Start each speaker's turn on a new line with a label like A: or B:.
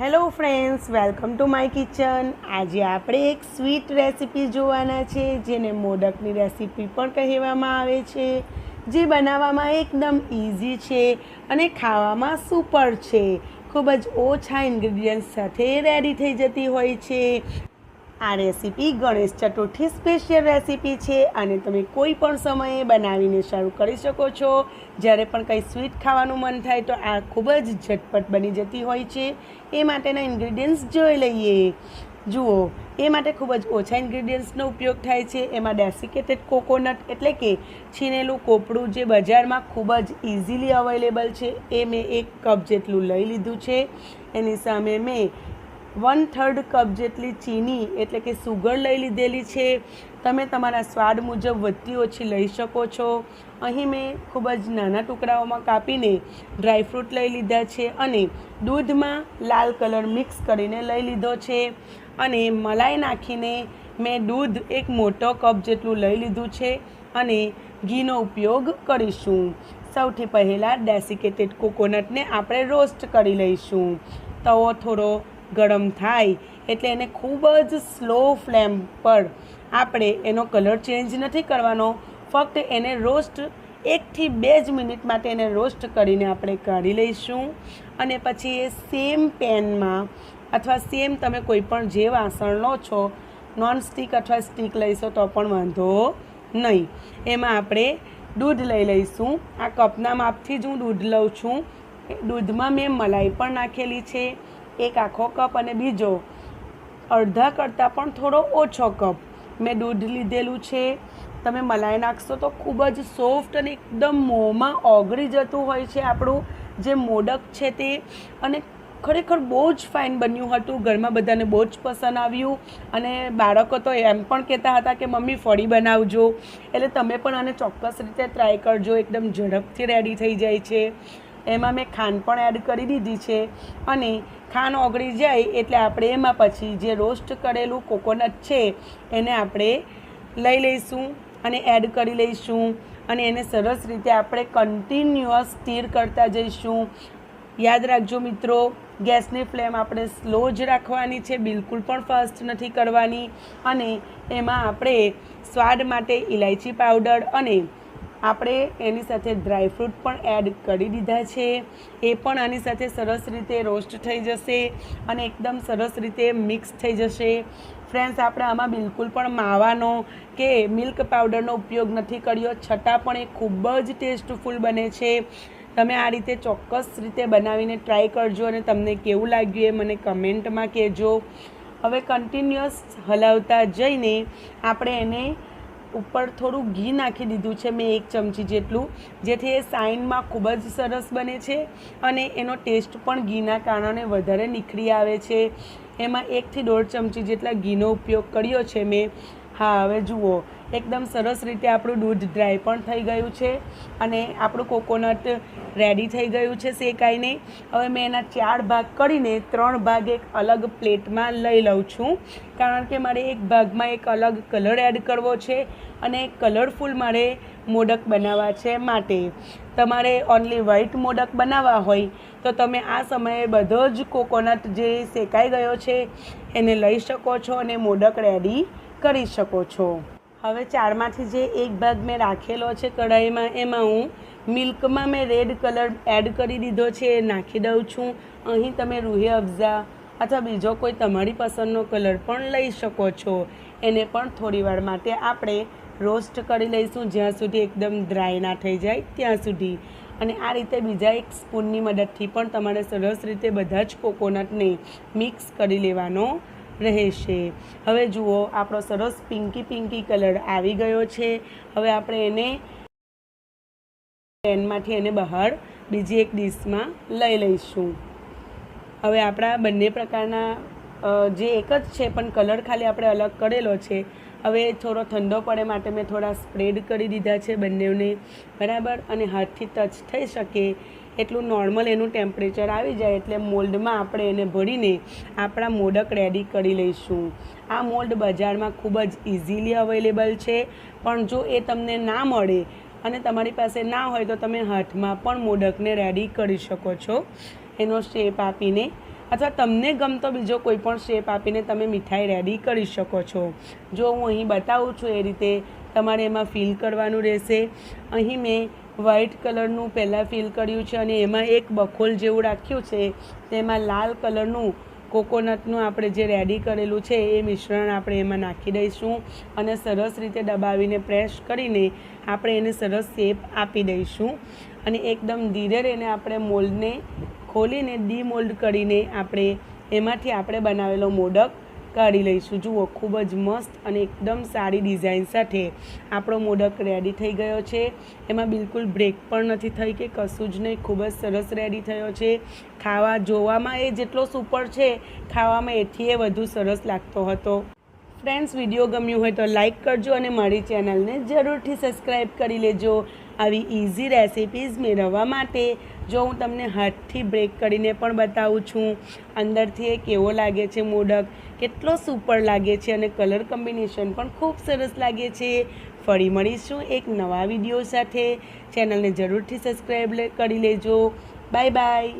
A: Hello friends, welcome to my kitchen. આજે આપણે એક સ્વીટ રેસીપી જોવાના છે, જેને મોદકની રેસીપી પણ કહેવામાં આવે છે, જે બનાવવામાં એકદમ ઇઝી છે અને ખાવામાં સુપર છે. ખૂબ જ ઓછા ઇન્ગ્રીડિયન્ટ્સ સાથે રેડી થઈ જતી હોય છે. આ recipe Ganesh Chaturthi special recipe છે અને તમે કોઈ પણ સમયે બનાવીને શરૂ કરી શકો છો. જ્યારે પણ કંઈ સ્વીટ ખાવાનું મન થાય તો આ ખૂબ જ ઝટપટ બની જતી હોય છે. એ માટેના ઇન્ગ્રીડિયન્ટ્સ જોઈ લઈએ. જુઓ, એ માટે ખૂબ જ ઓછા ઇન્ગ્રીડિયન્ટ્સનો ઉપયોગ થાય છે. એમાં ડેસિકેટેડ કોકોનટ એટલે કે છીનેલું કોપડું જે બજારમાં ખૂબ જ ઇઝીલી અવેલેબલ છે. એ મેં એક કપ જેટલું લઈ લીધું છે. એની સામે મેં વન થર્ડ કપ જેટલી ચીની એટલે કે સુગર લઈ લીધેલી છે. તમે તમારા સ્વાદ મુજબ વધતી ઓછી લઈ શકો છો. અહીં મેં ખૂબ જ નાના ટુકડાઓમાં કાપીને ડ્રાયફ્રૂટ લઈ લીધા છે અને દૂધમાં લાલ કલર મિક્સ કરીને લઈ લીધો છે. અને મલાઈ નાખીને મેં દૂધ એક મોટો કપ જેટલું લઈ લીધું છે અને ઘીનો ઉપયોગ કરીશું. સૌથી પહેલાં ડેસિકેટેડ કોકોનટને આપણે રોસ્ટ કરી લઈશું. તવો થોડો ગરમ થાય એટલે એને ખૂબ જ સ્લો ફ્લેમ પર આપણે એનો કલર ચેન્જ નથી કરવાનો. ફક્ત એને રોસ્ટ એકથી બે જ મિનિટ માટે એને રોસ્ટ કરીને આપણે કાઢી લઈશું. અને પછી એ સેમ પેનમાં અથવા સેમ તમે કોઈ પણ જે વાસણ લો છો નોન સ્ટીક અથવા સ્ટીક લઈશો તો પણ વાંધો નહીં. એમાં આપણે દૂધ લઈ લઈશું. આ કપના માપથી જ હું દૂધ લઉં છું. દૂધમાં મેં મલાઈ પણ નાખેલી છે. એક આખો કપ અને બીજો. અડધા કરતાં પણ થોડો ઓછો કપ. મેં દૂધ લીધેલું છે. તમે મલાઈ નાખશો તો ખૂબ જ સોફ્ટ અને એકદમ મોંમાં ઓગળી જતું હોય છે આપણું જે મોડક છે તે. અને ખરેખર બહુ જ ફાઇન બન્યું હતું. ઘરમાં બધાને બહુ જ પસંદ આવ્યું. અને બાળકો તો એમ પણ કહેતા હતા કે, મમ્મી, ફળી બનાવજો. એટલે તમે પણ આને ચોક્કસ રીતે ટ્રાય કરજો. એકદમ ઝડપથી રેડી થઈ જાય છે. એમાં મેં ખાંડ પણ એડ કરી દીધી છે. અને ખાંડ ઓગળી જાય એટલે આપણે એમાં પછી જે રોસ્ટ કરેલું કોકોનટ છે, એને આપણે લઈ લઈશું અને એડ કરી લઈશું. અને એને સરસ રીતે આપણે કન્ટિન્યુઅસ સ્ટીર કરતા જઈશું. યાદ રાખજો મિત્રો, ગેસની ફ્લેમ આપણે સ્લો જ રાખવાની છે, બિલકુલ પણ ફાસ્ટ નથી કરવાની. અને એમાં આપણે સ્વાદ માટે ઇલાયચી પાવડર અને આપણે એની સાથે ડ્રાયફ્રૂટ પણ એડ કરી દીધા છે. એ પણ આની સાથે સરસ રીતે રોસ્ટ થઈ જશે અને એકદમ સરસ રીતે મિક્સ થઈ જશે. ફ્રેન્ડ્સ આપણે આમાં બિલકુલ પણ માવાનો કે મિલ્ક પાવડરનો ઉપયોગ નથી કર્યો. છતાં પણ એ ખૂબ જ ટેસ્ટફુલ બને છે. તમે આ રીતે ચોક્કસ રીતે બનાવીને ટ્રાય કરજો અને તમને કેવું લાગ્યું એ મને કમેન્ટમાં કહેજો. હવે કન્ટિન્યુઅસ હલાવતા જઈને આપણે એને ઉપર થોડું ઘી નાખી દીધું છે મેં એક ચમચી જેટલું, જેથી એ સાઇનમાં ખૂબ જ સરસ બને છે અને એનો ટેસ્ટ પણ ઘીના કારણે વધારે નીખરી આવે છે. એમાં એકથી દોઢ ચમચી જેટલા ઘીનો ઉપયોગ કર્યો છે મેં. હા, હવે જુઓ. એકદમ સરસ રીતે આપણું દૂધ ડ્રાય પણ થઈ ગયું છે અને આપણું કોકોનટ રેડી થઈ ગયું છે શેકાઈને. હવે મેં એના ચાર ભાગ કરીને ત્રણ ભાગ એક અલગ પ્લેટમાં લઈ લઉં છું. કારણ કે મારે એક ભાગમાં એક અલગ કલર એડ કરવો છે અને કલરફુલ મારે મોડક બનાવવા છે માટે. તમારે ઓનલી વ્હાઈટ મોડક બનાવવા હોય તો તમે આ સમયે બધો જ કોકોનટ જે શેકાઈ ગયો છે એને લઈ શકો છો અને મોડક રેડી કરી શકો છો. હવે ચારમાંથી જે એક ભાગ મેં રાખેલો છે કઢાઈમાં, એમાં હું મિલ્કમાં મેં રેડ કલર એડ કરી દીધો છે, એ નાખી દઉં છું. અહીં તમે રૂહી અફઝા અથવા બીજો કોઈ તમારી પસંદનો કલર પણ લઈ શકો છો. એને પણ થોડીવાર માટે આપણે રોસ્ટ કરી લઈશું, જ્યાં સુધી એકદમ ડ્રાય ના થઈ જાય ત્યાં સુધી. અને આ રીતે બીજા એક સ્પૂનની મદદથી પણ તમારે સરસ રીતે બધા જ કોકોનટને મિક્સ કરી લેવાનો રહેશે હવે જુઓ, આપણો સરસ પિંકી પિંકી કલર આવી ગયો છે. હવે આપણે એને પેનમાંથી એને બહાર બીજી એક ડીશમાં લઈ લઈશું. હવે આપણા બંને પ્રકારના જે એક જ છે, પણ કલર ખાલી આપણે અલગ કરેલો છે. હવે થોડો ઠંડો પડે માટે મેં થોડા સ્પ્રેડ કરી દીધા છે બંનેને. બરાબર? અને હાથથી ટચ થઈ શકે. એટલું નોર્મલ એનું ટેમ્પરેચર આવી જાય એટલે મોલ્ડમાં આપણે એને ભરીને આપણા મોડક રેડી કરી લઈશું. આ મોલ્ડ બજારમાં ખૂબ જ ઇઝીલી અવેલેબલ છે. પણ જો એ તમને ના મળે અને તમારી પાસે ના હોય તો તમે હાથમાં પણ મોડકને રેડી કરી શકો છો. એનો શેપ આપીને અથવા તમને ગમતો બીજો કોઈ પણ શેપ આપીને તમે મીઠાઈ રેડી કરી શકો છો. જો હું અહીં બતાવું છું એ રીતે તમારે એમાં ફિલ કરવાનું રહેશે. અહીં મેં વ્હાઈટ કલરનું પહેલાં ફિલ કર્યું છે અને એમાં એક બખોલ જેવું રાખ્યું છે. તેમાં લાલ કલરનું કોકોનટનું આપણે જે રેડી કરેલું છે એ મિશ્રણ આપણે એમાં નાખી દઈશું અને સરસ રીતે દબાવીને પ્રેસ કરીને આપણે એને સરસ શેપ આપી દઈશું. અને એકદમ ધીરે રહીને આપણે મોલ્ડને ખોલીને ડીમોલ્ડ કરીને આપણે એમાંથી આપણે બનાવેલો મોડક કાઢી લઈશું. જુઓ, ખૂબ જ મસ્ત અને એકદમ સારી ડિઝાઇન સાથે આપણો મોડક રેડી થઈ ગયો છે. એમાં બિલકુલ બ્રેક પણ નથી થઈ કે કશું જ નહીં. ખૂબ જ સરસ રેડી થયો છે. ખાવા જોવામાં એ જેટલો સુપર છે, ખાવામાં એથી એ વધુ સરસ લાગતો હતો. ફ્રેન્ડ્સ વીડિયો ગમ્યું હોય તો લાઇક કરજો અને મારી ચેનલને જરૂરથી સબસ્ક્રાઈબ કરી લેજો. આવી ઇઝી રેસિપીઝ મેળવવા માટે. જો હું તમને હાથથી બ્રેક કરીને પણ બતાવું છું, અંદરથી એ કેવો લાગે છે મોડક કેટલો સુપર લાગે છે અને કલર કોમ્બિનેશન પણ ખૂબ સરસ લાગે છે. ફરી મળીશું એક નવા વીડિયો સાથે. ચેનલને જરૂરથી સબસ્ક્રાઈબ કરી લેજો. Bye bye